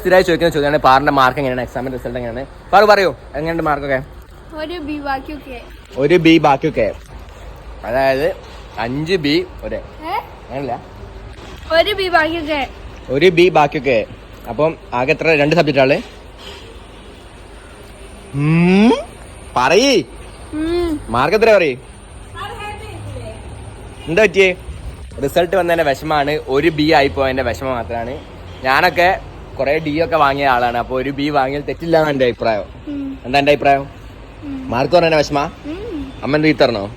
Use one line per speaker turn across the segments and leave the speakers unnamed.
സ്ഥിരമായി ചോദിക്കുന്ന ചോദ്യമാണ് പാറിന്റെ മാർക്ക് എങ്ങനെയാണ്? എക്സാമിന്റെ റിസൾട്ട് എങ്ങനെയാണ്? പാറു പറയൂ എങ്ങനെയുണ്ട് മാർക്കൊക്കെ
ഒരു ബി ബാക്കിയൊക്കെ.
ഒരു ബി ബാക്കിയൊക്കെ. അതായത് അഞ്ച് ബി ഒരു. അങ്ങനല്ല.
ഒരു ബി ബാക്കിയൊക്കെ.
ഒരു ബി ബാക്കിയൊക്കെ. അപ്പം ആകെ എത്ര? രണ്ട് സബ്ജക്റ്റ് ആൾ. പറയ്. മാർക്ക് എത്ര പറയ? എന്താ പറ്റിയേ? റിസൾട്ട് വന്നതിന്റെ വിഷമാണ് ഒരു ബി ആയി പോയതിന്റെ വിഷമം മാത്രമാണ്. ഞാനൊക്കെ കുറെ ഡി ഒക്കെ വാങ്ങിയ ആളാണ്. അപ്പൊ ഒരു ബി വാങ്ങിയാൽ തെറ്റില്ല എന്നാണ് എന്റെ അഭിപ്രായം. എന്താ എന്റെ അഭിപ്രായം. മാർക്ക് പറഞ്ഞ വിഷമ. അമ്മ എന്ത്
ചീത്തറിനോ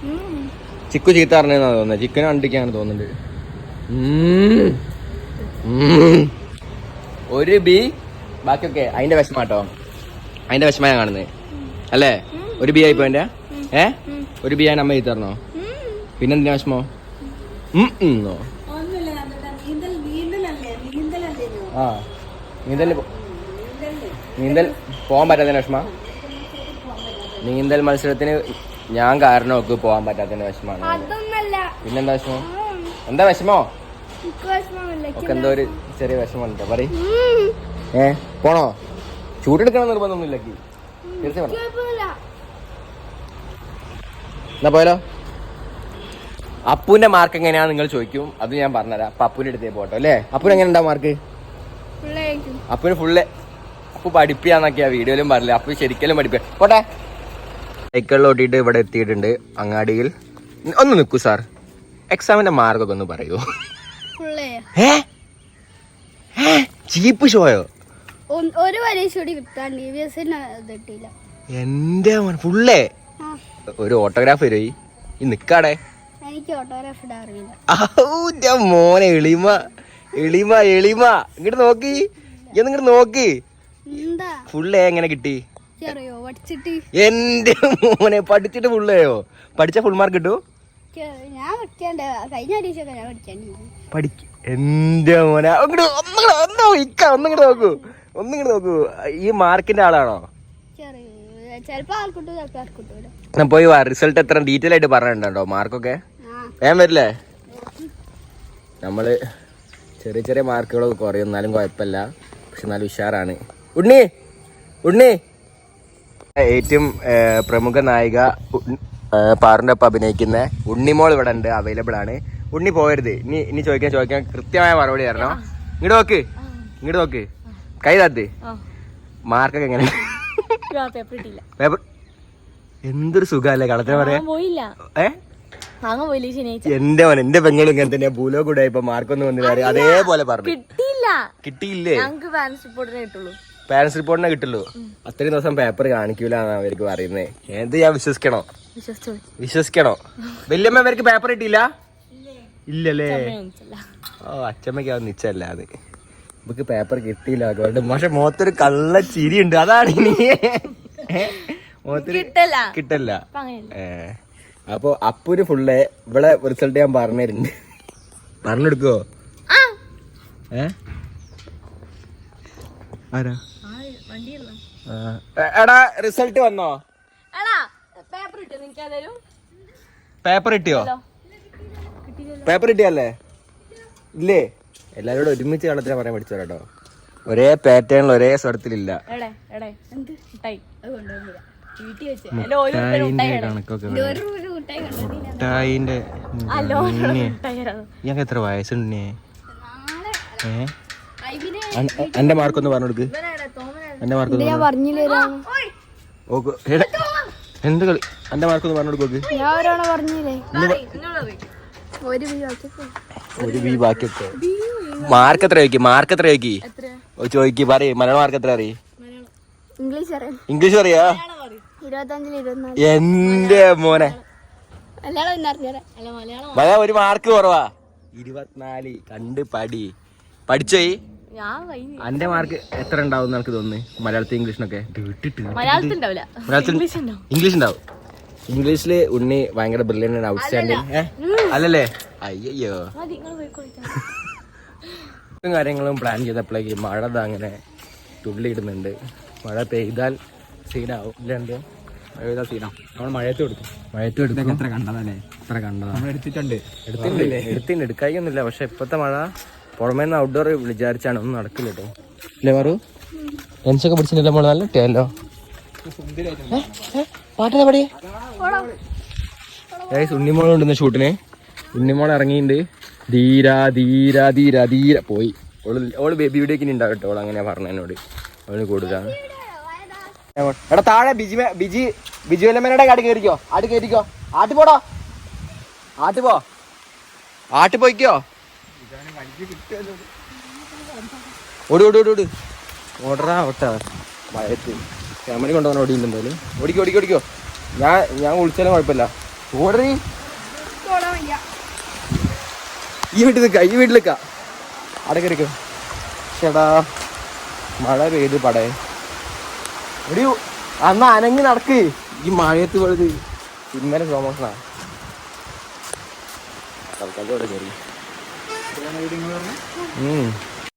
ചിക്കു ചീത്ത പറഞ്ഞാ തോന്നുന്നത് ചിക്കൻ കണ്ടിരിക്കാണ് തോന്നുന്നുണ്ട്. ഉം. ഒരു ബി ബാക്കിയൊക്കെ അതിന്റെ വിഷമാട്ടോ. അതിന്റെ വിഷമ ഞാൻ കാണുന്നത്. അല്ലേ? ഒരു ബി ആയി പോയിന്റെ ഏ? ഒരു ബി ഞാൻ അമ്മ
ചീത്തറിനോ.
പിന്നെന്തിനാ വിഷമോ? ഉം. ഉം? ആ. നീന്തൽ നീന്തൽ പോകാൻ പറ്റാത്തതിന് വിഷമ? നീന്തൽ മത്സരത്തിന് ഞാൻ കാരണം ഒക്കെ പോകാൻ പറ്റാത്തതിന് വിഷമാണ് പിന്നെന്താ വിഷമം? എന്താ വിഷമോ? ഒക്കെ എന്തോ ഒരു ചെറിയ വിഷമമുണ്ട്. പറ ഏ പോണോ? ചൂടെടുക്കണം നിർബന്ധമൊന്നുമില്ല തീർച്ചയായും എന്നാ പോയാലോ? അപ്പുവിന്റെ മാർക്ക് എങ്ങനെയാ നിങ്ങൾ ചോദിക്കും. അത് ഞാൻ പറഞ്ഞുതരാം. അപ്പൊ അപ്പുവിന്റെ അടുത്തേ പോട്ടോ അല്ലേ? അപ്പുവിന് എങ്ങനെ ഉണ്ടാവും മാർക്ക് അപ്പുവിന് ഫുള്ള് അപ്പൊ പഠിപ്പിയാന്നൊക്കെയാ വീഡിയോയിലും പറഞ്ഞില്ല. അപ്പൊ ശരിക്കലും പഠിപ്പിക്ക പോട്ടെ. സൈക്കിളിൽ ഓടിയിട്ട് ഇവിടെ എത്തിയിട്ടുണ്ട് അങ്ങാടിയിൽ. ഒന്ന് നിൽക്കൂ സാർ. എക്സാമിന്റെ മാർക്കൊക്കെ ഒന്ന് പറയൂ? ചീപ്പ് ഷോയോ?
ഒരു പരീക്ഷ കൂടി കിട്ടാൻ. ഡി വി എസ് കിട്ടിയില്ല.
എന്റെ ഫുള്ളേ? ഒരു ഓട്ടോഗ്രാഫ് വരുമോ ഈ? നിക്കാടെ?
എനിക്ക് ഓട്ടോഗ്രാഫ് ഇടാറില്ല അറിയില്ല.
മോനെ എളിമ. എളിമ എളിമ. ഇങ്ങോട്ട് നോക്കി. ഇങ്ങോട്ട് നോക്ക്. ഫുള്ളേ എങ്ങനെ കിട്ടി? എന്റെ മോനെ പഠിച്ചിട്ട് ഫുള്ളേയോ പഠിച്ച ഫുൾ മാർക്ക് കിട്ടൂ?
ഞാൻ ഞാൻ
പഠിക്ക എന്റെ മോനെ അങ്ങോട്ട് ഒന്നുകൂടെ ഒന്ന് ഇക്ക ഒന്നിങ്ങോട്ട് നോക്കൂ ഒന്നിങ്ങോട്ട് നോക്കൂ. ഈ മാർക്കിന്റെ ആളാണോ? ഞാൻ പോയി വാ റിസൾട്ട് എത്ര ഡീറ്റെയിൽ ആയിട്ട് പറഞ്ഞിട്ടുണ്ടോ? മാർക്കൊക്കെ? വേഗം വരില്ലേ? നമ്മൾ ചെറിയ ചെറിയ മാർക്കുകളൊക്കെ കുറയും എന്നാലും കുഴപ്പമില്ല. പക്ഷെ എന്നാലും ഉഷാറാണ്. ഉണ്ണി ഉണ്ണി. ഏറ്റവും പ്രമുഖ നായിക പാറിന്റെ ഒപ്പം അഭിനയിക്കുന്ന ഉണ്ണിമോൾ ഇവിടെ ഉണ്ട് അവൈലബിൾ ആണ്. ഉണ്ണി പോകരുത് ഇനി ഇനി ചോദിക്കാൻ ചോദിക്കാൻ കൃത്യമായ മറുപടി തരണം. ഇങ്ങോട്ട് നോക്ക്. ഇങ്ങോട്ട് നോക്ക്. കൈ താത്ത്. മാർക്കൊക്കെ എങ്ങനെ?
പേപ്പർ.
എന്തൊരു സുഖല്ലേ കളത്തിന് പറയാ എന്റെ മോൻ എന്റെ പെങ്ങളും ഇങ്ങനെ തന്നെയാ. ഭൂലോ കൂടെ ഇപ്പൊ മാർക്കൊന്നും വന്നില്ല. അതേപോലെ പറഞ്ഞു.
കിട്ടിയില്ല.
കിട്ടിയില്ലേ?
ഞങ്ങക്ക് പാരന്റ്സ് റിപ്പോർട്ടിനെ കിട്ടുള്ളൂ.
പാരന്റ്സ് റിപ്പോർട്ടിനെ കിട്ടുള്ളൂ. അത്രയും ദിവസം പേപ്പർ കാണിക്കൂല അവർക്ക് പറയുന്നത് എന്ത് ഞാൻ വിശ്വസിക്കണോ? വിശ്വസിക്കണോ? വല്യമ്മ അവർക്ക് പേപ്പർ കിട്ടിയില്ല? ഇല്ലല്ലേ. ഓ അച്ഛമ്മയ്ക്ക് അത് നിച്ചല്ല അത്. നമുക്ക് പേപ്പർ കിട്ടിയില്ല. അതുകൊണ്ട് പക്ഷെ മുഖത്തൊരു കള്ള ചിരി ഉണ്ട് അതാണ് ഇനി? മുഖത്തൊരു
കിട്ടല്ല.
ഏ. അപ്പൊ അപ്പുന് ഫുള്ള് ഇവിടെ റിസൾട്ട് ഞാൻ പറഞ്ഞിട്ടുണ്ട് പറഞ്ഞെടുക്കോ
ആ
ഏ? ആരാ. എടാ റിസൾട്ട് വന്നോ?
പേപ്പർ കിട്ടിയോ
പേപ്പർ കിട്ടിയോ പേപ്പർ കിട്ടിയല്ലേ ഇല്ലേ? എല്ലാരോടും ഒരുമിച്ച് കള്ളത്തിനെ പറയാൻ പഠിച്ചോ കേട്ടോ. ഒരേ പാറ്റേണിൽ ഒരേ സ്വരത്തിലില്ല. മുട്ടായിന്റെ. ഞങ്ങൾക്ക് എത്ര വയസ്സുണ്ട് എന്റെ മാർക്ക് ഒന്ന് പറഞ്ഞു കൊടുക്ക്. എന്റെ മാർക്ക്
ഞാൻ പറഞ്ഞില്ലേ
എന്ത് കളി? എന്റെ മാർക്ക് ഒന്ന് പറഞ്ഞു കൊടുക്ക്
ഞാൻ ഒരാളെ പറഞ്ഞില്ലേ. ഒരു ബി
ബാക്കി മാർക്ക് എത്ര ചോദിക്കും? മാർക്ക് എത്ര ചോദിക്കി? ചോദിക്കി പറ മലയാളം മാർക്ക് എത്ര അറിയ.
ഇംഗ്ലീഷ് അറിയാം?
എന്റെ മോനെ.
മലയാളം
ഒരു മാർക്ക് കുറവാ. ഇരുപത്തിനാല് കണ്ട് പടി. പഠിച്ചോയി അന്റെ മാർക്ക് എത്ര ഉണ്ടാവും എനിക്ക് തോന്നുന്നു. മലയാളത്തിൽ ഇംഗ്ലീഷിനൊക്കെ
മലയാളത്തിൽ ഇംഗ്ലീഷ് ഉണ്ടാവും.
ഇംഗ്ലീഷ് ഉണ്ടാവും. ഇംഗ്ലീഷിൽ ഉണ്ണി ഭയങ്കര ബ്രില്യന്റ് ഔട്ട്സ്റ്റാൻഡിങ് അല്ലല്ലേ. അയ്യോ കാര്യങ്ങളും പ്ലാൻ ചെയ്തപ്പോഴേക്ക് മഴ അങ്ങനെ തുള്ളിയിടുന്നുണ്ട്. മഴ പെയ്താൽ സീനാവും ഇല്ലാണ്ട്. മഴ പെയ്താൽ സീനാവും നമ്മൾ മഴയത്ത് കൊടുക്കും. മഴയത്ത് കൊടുക്കും. എത്ര കണ്ടതല്ലേ എത്ര കണ്ടതാണ് നമ്മൾ എടുത്തിട്ടുണ്ട്. എടുത്തിട്ടുണ്ട്. എടുത്തിട്ടുണ്ട്. എടുക്കായിക്കൊന്നുമില്ല പക്ഷെ ഇപ്പോഴത്തെ മഴ പുറമേ നിന്ന് ഔട്ട്ഡോർ വിചാരിച്ചാണ് ഒന്നും നടക്കില്ല കേട്ടോ അല്ലേ മാറു? ലെൻസൊക്കെ പിടിച്ചിട്ടില്ല മോളെ നല്ല കേട്ടോ പാട്ടാ പടി ഗൈസ് ഉണ്ണിമോളും ഉണ്ടെന്ന് ഷൂട്ടിന്? ഉണ്ണിമോൾ ഇറങ്ങിയിട്ടുണ്ട് ധീര ധീര ധീര ധീര. പോയി. ഓൾ ഓൾ ബേബി വീഡിയോക്ക് ഉണ്ടാവും കേട്ടോ ഓൾ അങ്ങനെയാ പറഞ്ഞ എന്നോട്. അവന് എടാ താഴെ ബിജി ബിജി ബിജു എല്ലമ്മേനോടെ ആട് കയറിക്കോ ആട് കയറിക്കോ ആട്ട് പോടോ. ആട്ട് പോ. ആട്ട് പോയിക്കോ. ഓടി ഓടി ഓടി ഓടി. ഓടറാ ഓട്ടാ മഴയത്ത് ക്യാമറ കൊണ്ടുപോകാൻ ഓടിയില്ല എന്തായാലും. ഓടിക്കോ ഓടിക്കോ ഓടിക്കോ. ഞാൻ ഞാൻ വിളിച്ചാലും കുഴപ്പമില്ല. ഓടറി. ഈ വീട്ടിൽ നിൽക്ക ഈ വീട്ടിൽ നിൽക്ക. അവിടെ കയറിക്കോ ചേടാ. മഴ പെയ്ത് പടേ. ഒരു അന്ന് അനങ്ങി നടക്ക്. ഈ മഴയത്ത് പോയത്. ഇന്നലെ പ്രൊമോഷനാണ് തൽക്കാലം ഇവിടെ കയറി. ഉം.